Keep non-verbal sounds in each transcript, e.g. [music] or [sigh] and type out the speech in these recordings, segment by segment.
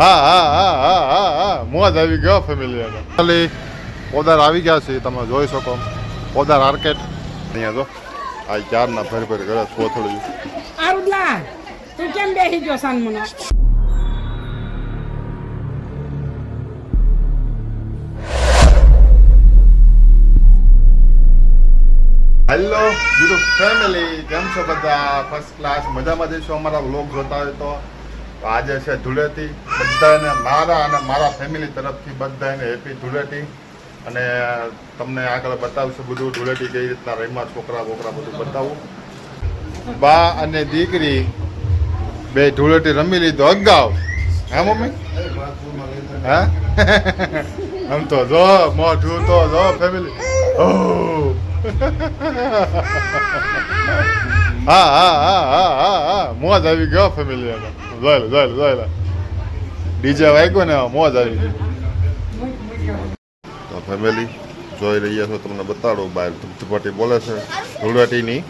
હા હા મોજ આવી ગયો ફેમિલી ખાલી પોદાર આવી ગયા છે, તમે જોઈ શકો. પોદાર આર્કેટ અહીંયા જો, આ ચારના ફેર ફેર કરે થોડું આરુદલા તું કેમ બેસી ગયો સાનમુનો? હેલો યુટ્યુબ ફેમિલી કેમ છો બધા? ફર્સ્ટ ક્લાસ મજામાં જઈશું અમારા વ્લોગ જોતા હોય તો? આજે છે ધૂળેટી. બધાને મારા અને મારા ફેમિલી તરફથી બધાને હેપી ધૂળેટી. અને તમને આગળ બતાવશું બધું ધૂળેટી કઈ રીતના રહીમાં છોકરા બોકરા બધું બતાવું. બા અને દીકરી બે ધૂળેટી રમી લીધો. અગાઉ. હે, મમ્મી? હે? [laughs] આમ તો જો, મોઢું તો જો ફેમિલી ઓહ. હા હા હા હા હા હા મોજ આવી ગયો ફેમિલી જોઈ લો, જોઈ લે જોઈ લે. ડીજે વાગ્યો ને મોજ આવી ગઈ. તો ફેમિલી જોઈ રહ્યા છો, તમને બતાડો બહાર ધૂપધૂપાટી બોલે છે ધૂળાટીની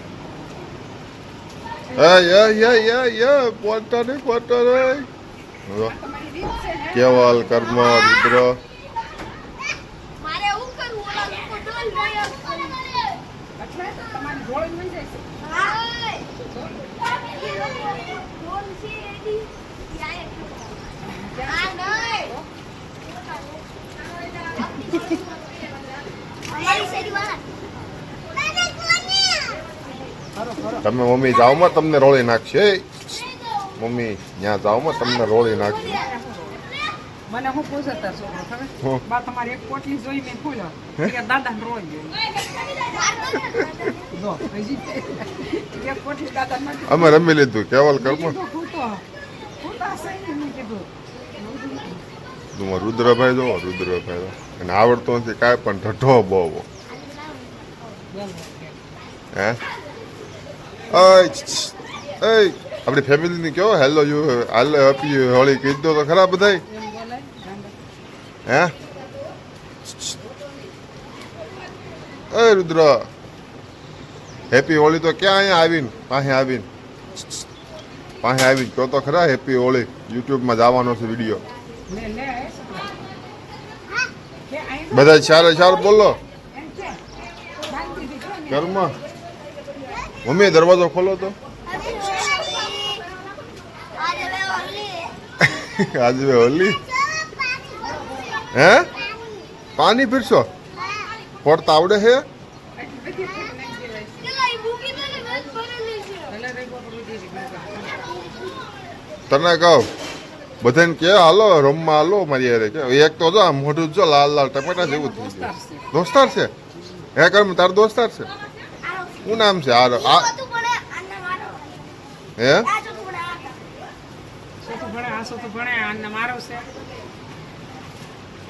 કેવલ કર્મ, રુદ્ર મારે એવું કરવું ઓલા લોકો ડોલ ગયો તમારી જોડી મળી જાય છે હાય ડોલ છે એડી યાય આ નહીં અમારી શેરી વાળા તમે મમ્મી જાઓમાં તમને રોળી નાખશે. મમ્મી ત્યાં જાઓમાં તમને રોળી નાખશે. મને હું પૂછે તાર છોકરો ખબર? બા તમારી એક પોટલી જોઈ મેં ખોલ્યો. કે દાદા ને રોઈ ગયો. એક પોટલી દાદા અમે રમી લીધું કેવલ કીધું કીધું. તું રુદ્રભાઈ જો રુદ્રભાઈ. અને આવડતો નથી કાંઈ પણ ઢઢો બહુ હે? આપણી ફેમિલીની કેવો? હેલો યુ હાલ હેપી હોળી કહી દો તો ખરા બધાય. હે એ. રુદ્ર હેપી હોળી તો ક્યાં અહીંયા આવીને પાસે આવીને. પાસે આવીને કહો તો ખરા હેપી હોળી યુટ્યુબમાં જવાનો છે વીડિયો બધા ચારે ચાર બોલો ઘરમાં મમ્મી દરવાજો ખોલો તો આજે હોલી હે? પાણી પીરશો? પડતા આવડે ગઈ. તને કહું બધાને કે હાલો રમવા હાલો મારી યારે કે એક તો જો મોઢું જો લાલ લાલ ટમેટા જેવું થઈ ગયું. દોસ્તાર છે? હે કર્મ તાર દોસ્તાર છે? શું નામ છે? આ આ તું પડે આને મારો હે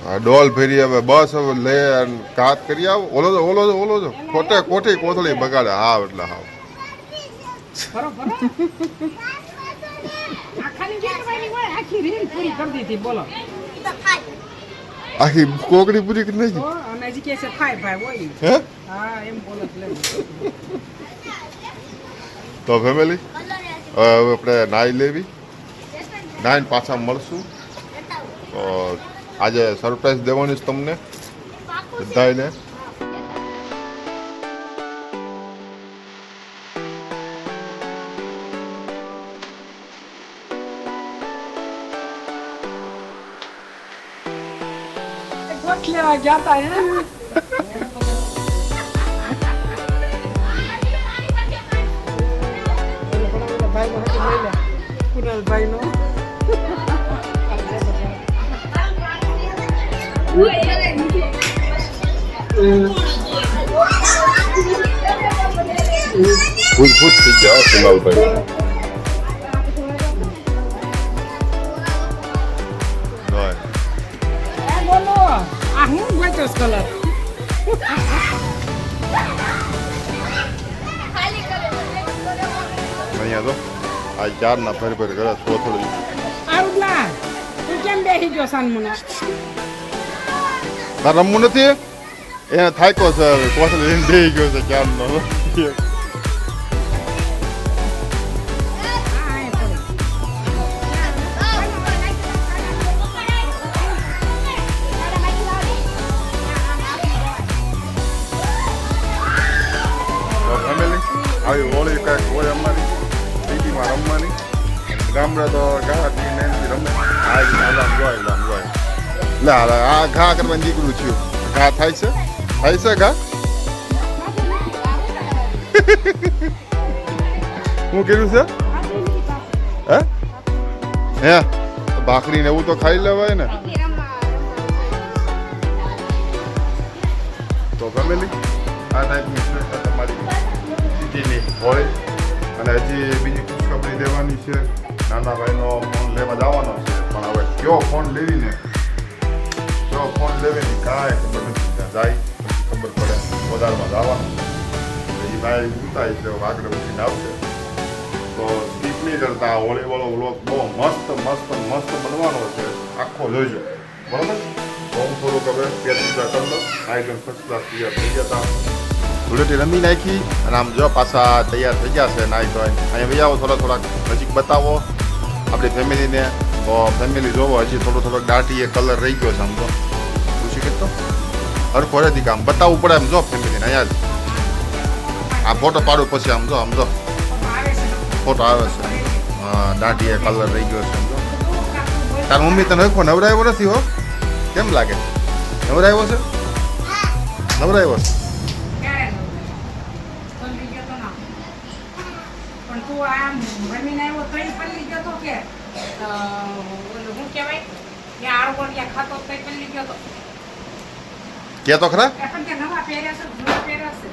ડોલ ફેરી હવે બસ હવે લે કાત કરી આવો. ઓલો જો ઓલો જો ઓલો જો. ખોટે, ખોટી કોથળી બગાડે. હા એટલે હાવ. આખી કોકડી પૂરી કે હોય હે? તો ફેમિલી હવે આપણે નાઈ લેવી. નાઈને પાછા મળશું. તો આજે સરપ્રાઈઝ દેવાની છે તમને. પાકું છે બધાને ગોઠ લેવા ગયા તા હે? ભાઈ નો હાથી લઈ લે. કુનાલભાઈ નો ખુદ ખુદ થઈ જાઓ કુનાલભાઈ અહીંયા તો આ ચારના ફેર ફેર કરે થોડું આરુદલા તું કેમ બેસી ગયો સાનમુનો તારે રમવું નથી. એને થાક્યો છે હવે. કોસલ લઈને બે ગયો છે ક્યારનો? આવી હોળી કાંઈક હોય અમારી. સિટીમાં રમવાની. ગામડા તો ગાળા રમે. આ જ જોઈ હાલે આ ઘા કરવાની નીકળું છું. ઘા થાય છે? થાય છે ઘા? હું કીધું છે? હે? હે? ભાખરી ને એવું તો ખાઈ લેવાય ને. તો ફેમિલી આ ટાઈપની શ્રેષ્ઠતા તમારી. સિટીની હોય. અને હજી બીજી ખુશખબરી દેવાની છે. નાના ભાઈનો ફોન લેવા જવાનો છે. પણ હવે કયો ફોન લેવીને કયો ફોન લેવીને કાંઈ ખબર નથી ત્યાં જાય પછી ખબર પડે. બજારમાં જવાનું એ ભાઈ ઉતાય એટલે આગળ ઉઠીને આવશે. તો સ્કીપ નહીં કરતા. હોળી વાળો વ્લોગ બહુ મસ્ત મસ્ત મસ્ત બનવાનો છે. આખો જોઈજો બરાબર? તો હું થોડુંક હવે પેટ પૂજા કરી લઉં. આઈટમ ફર્સ્ટ ક્લાસ તૈયાર થઈ ગયા હતા. ધૂળેટી રમી નાખી અને આમ જો પાછા તૈયાર થઈ ગયા છે નાઈ તો અહીંયા ભાઈ આવો થોડા થોડાક. નજીક બતાવો આપણી ફેમિલીને તો ફેમિલી જોવો, હજી થોડો, થોડોક દાટીએ કલર રહી ગયો છે આમ તો. કેટલો હરખો રેતી કામ બતાવવું પડે આમ જો ફેમિલીને જ. આ ફોટો પાડો પછી આમ જો આમ જો. ફોટો આવે છે. હા દાઢીએ કલર રહી ગયો છે આમ જો. તાર મમ્મી તને હરખો નવરાયો નથી હો? કેમ લાગે? નવરાયો છે? નવરાયો છે? તું તો તો કે? અ, કહેવાય? ત્યાં ખાતો તો પલ્લી ગયો તો. કે તો ખરા? એ પણ ત્યાં નવા પહેર્યા છે જૂના પહેર્યા છે.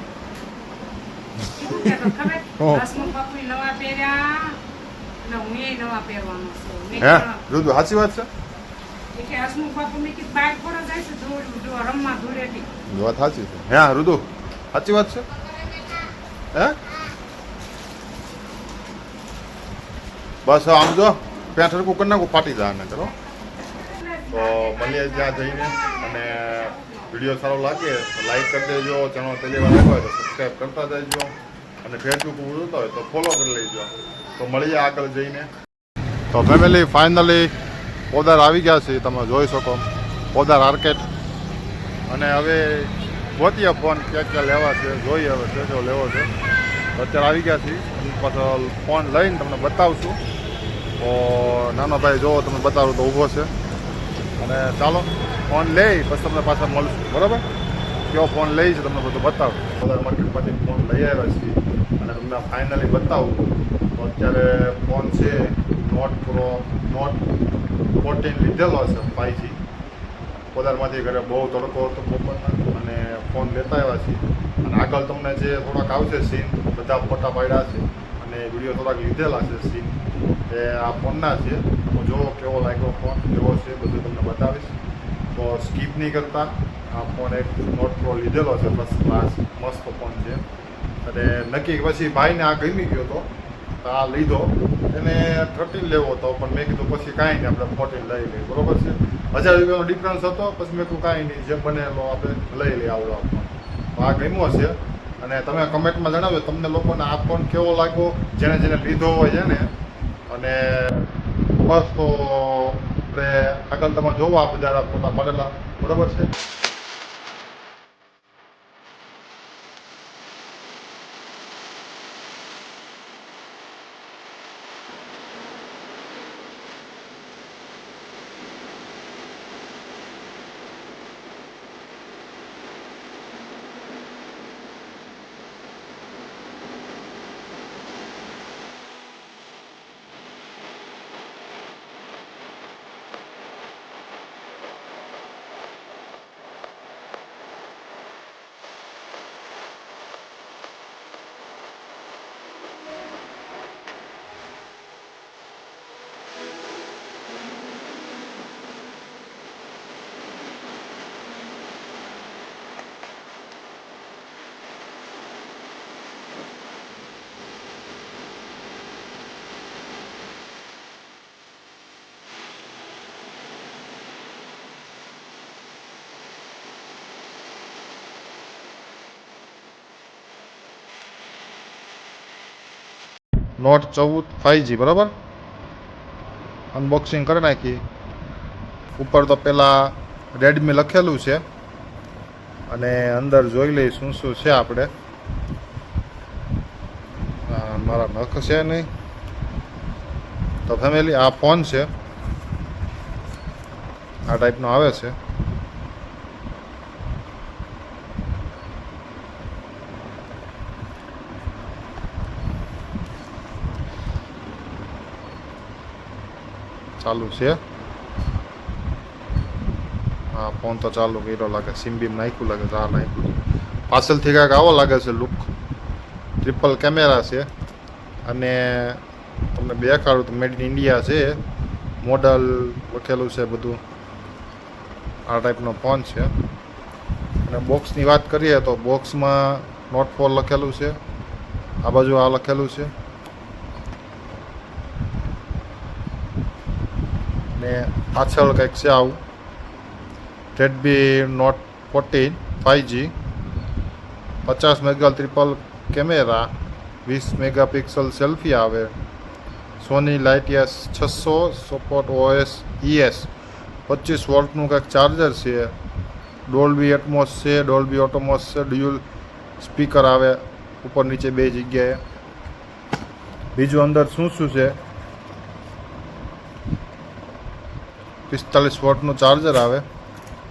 શું કહેતો ખબર? હો. હસમુખ બાપુએ નવા પહેર્યા અને હું એ નવા પહેરવાનો છું. મેં હે? કીધું, સાચી વાત છે? જો વાત સાચી છે. હા રુદુ સાચી વાત છે? હે? બસ આમ જો પેન્ટ કુકર ના પાટી જાય કરો તો મળીએ જ્યાં જઈને અને વીડિયો સારો લાગે તો લાઈક કરી દેજો ચેનલ પહેલી વાર હોય તો સબસ્ક્રાઈબ કરતા જજો અને ફેસબુક ઉપર જોતા હોય તો ફોલો કરી લેજો. તો મળીએ આગળ જઈને. તો ફેમિલી ફાઇનલી પોદાર આવી ગયા છે, તમે જોઈ શકો. પોદાર આર્કેટ અને હવે ગોતીએ ફોન ક્યાં ક્યાં લેવા છે, જોઈએ હવે કયો જો લેવો છે. અત્યારે આવી ગયા છીએ. પાછળ ફોન લઈને તમને બતાવશું. તો નાનો ભાઈ જોવો તમને બતાવું તો ઊભો છે. અને ચાલો. ફોન લઈ પછી તમને પાછા મળશું. બરાબર? કયો ફોન લઈ છે તમને બધું બતાવું. બધા માર્કેટમાંથી ફોન લઈ આવ્યા છીએ. અને તમને ફાઇનલી બતાવું. તો અત્યારે ફોન છે નોટ પ્રો નોટ ફોર્ટીન લીધેલો છે ફાઈજી પોદારમાંથી ઘરે બહુ તડકો હતો બપોરના. અને ફોન લેતા આવ્યા છીએ. અને આગળ તમને જે થોડાક આવશે સીન બધા ફોટા પાડ્યા છે. અને વીડિયો થોડાક લીધેલા છે સીન એ આ ફોનના છે. તો જોવો કેવો લાગ્યો ફોન, કેવો છે, બધું તમને બતાવીશ. સ્કીપ નહીં કરતા. આ ફોન એક નોટ પ્રો લીધેલો છે ફર્સ્ટ ક્લાસ મસ્ત ફોન છે. અને નક્કી પછી ભાઈને આ ગમી ગયો હતો તો આ લીધો. એને થર્ટીન લેવો હતો, પણ મેં કીધું પછી કાંઈ નહીં, આપણે ફોર્ટીન લઈ લઈએ. બરોબર છે? હજાર રૂપિયાનો ડિફરન્સ હતો, પછી મેં કીધું કાંઈ નહીં, જે બનેલો આપણે લઈ લઈએ આવડો તો આ ગમ્યો છે. અને તમે કમેન્ટમાં જણાવ્યો તમને લોકોને આ ફોન કેવો લાગ્યો? જેને જેને લીધો હોય છે ને અને બસ તો આપણે આગળ તમે જોવા બધા ફોટા પડેલા બરોબર છે? નોટ ચૌદ ફાઈવજી બરાબર? અનબોક્સિંગ કરી નાખી. ઉપર તો પહેલાં રેડમી લખેલું છે. અને અંદર જોઈ લઈ શું શું છે આપણે. મારા નખ છે નહીં. તો ફેમિલી આ ફોન છે. આ ટાઈપનો આવે છે. ચાલુ છે. હા ફોન તો ચાલુ કર્યો લાગે, સિમ બીમ નાખ્યું લાગે, જા નાખ્યું પાછળથી કાંઈક આવો લાગે છે લુક ટ્રિપલ કેમેરા છે. અને તમને દેખાડું તો મેડ ઇન ઇન્ડિયા છે. મોડલ લખેલું છે બધું. આ ટાઈપનો ફોન છે. અને બોક્સની વાત કરીએ તો બોક્સમાં નોટ ફોર લખેલું છે. આ બાજુ આ લખેલું છે ને પાછળ કંઈક છે આવું Redmi Note fourteen five G પચાસ મેગા ટ્રિપલ કેમેરા વીસ મેગાપિક્સલ સેલ્ફી આવે સોની લાઇટિયસ છસો સપોર્ટ ઓએસ ઈએસ પચીસ વોલ્ટનું કંઈક ચાર્જર છે ડોલ્બી એટમોસ છે ડોલ્બી ઓટોમોસ છે ડ્યુઅલ સ્પીકર આવે ઉપર નીચે બે જગ્યાએ બીજું અંદર શું શું છે પિસ્તાલીસ વોટનું ચાર્જર આવે.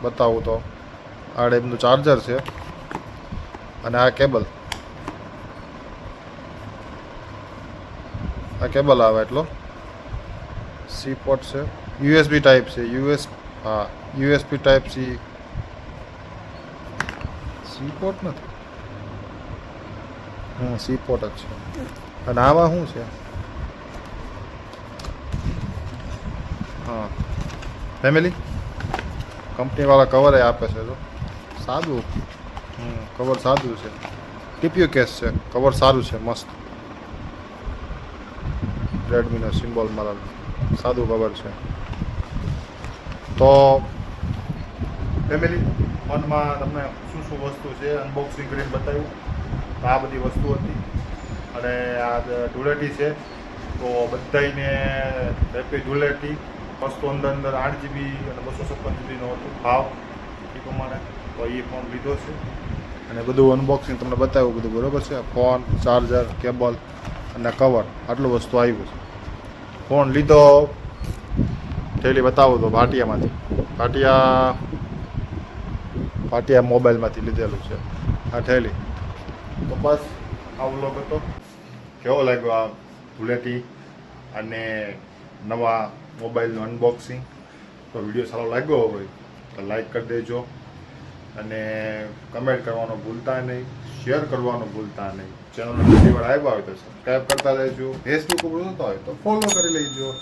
બતાવું તો. આ ટાઈપનું ચાર્જર છે. અને આ કેબલ આ કેબલ આવે એટલો. સી પોટ છે. યુએસબી ટાઈપ છે. યુએસ હા USB type C C port નથી? હા સી પોટ જ છે. અને આમાં શું છે? હા. ફેમિલી કંપનીવાળા કવરે આપે છે તો સાદું. કવર સાદું છે. ટીપીયુ કેસ છે. કવર સારું છે, મસ્ત. રેડમીનો સિમ્બોલ મારા સાદું કવર છે. તો ફેમિલી ફોનમાં તમને શું શું વસ્તુ છે? અનબોક્સિંગ કરીને બતાવ્યું. આ બધી વસ્તુ હતી. અને આ ધૂળેટી છે. તો બધાને હેપી ધૂળેટી. વસ્તુ અંદર અંદર આઠ જીબી અને બસો છપ્પન જીબીનો હતો. ભાવ એ પ્રમાણે. તો એ ફોન લીધો છે. અને બધું અનબોક્સિંગ તમને બતાવ્યું બધું, બરોબર છે? ફોન ચાર્જર કેબલ અને કવર આટલું વસ્તુ આવ્યું છે. ફોન લીધો થેલી બતાવો તો ભાટિયામાંથી. ભાટિયા ભાટિયા મોબાઈલમાંથી લીધેલું છે. આ થેલી તો બસ આ વ્લોગ હતો. કેવો લાગ્યો આ બુલેટી અને નવા મોબાઈલનું અનબોક્સિંગ તો વીડિયો સારો લાગ્યો હોય તો લાઈક કરી દેજો. અને કમેન્ટ કરવાનું ભૂલતા નહીં શેર કરવાનું ભૂલતા નહીં. ચેનલ બીજી વાર આવ્યા હોય તો સબસ્ક્રાઈબ કરતા રહેજો. ફેસબુક ઉપર જોતા હોય તો ફોલો કરી લેજો.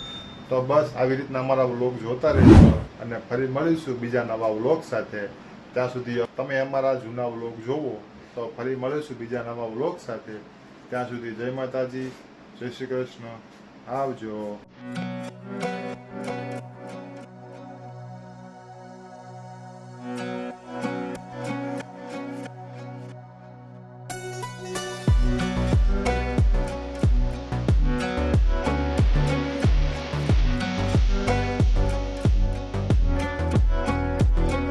તો બસ આવી રીતના અમારા વ્લોગ જોતા રહેજો અને ફરી મળીશું બીજા નવા વ્લોગ સાથે. ત્યાં સુધી તમે અમારા જૂના વ્લોગ જોવો તો ફરી મળીશું બીજા નવા વ્લોગ સાથે. ત્યાં સુધી જય માતાજી, જય શ્રી કૃષ્ણ. áudio.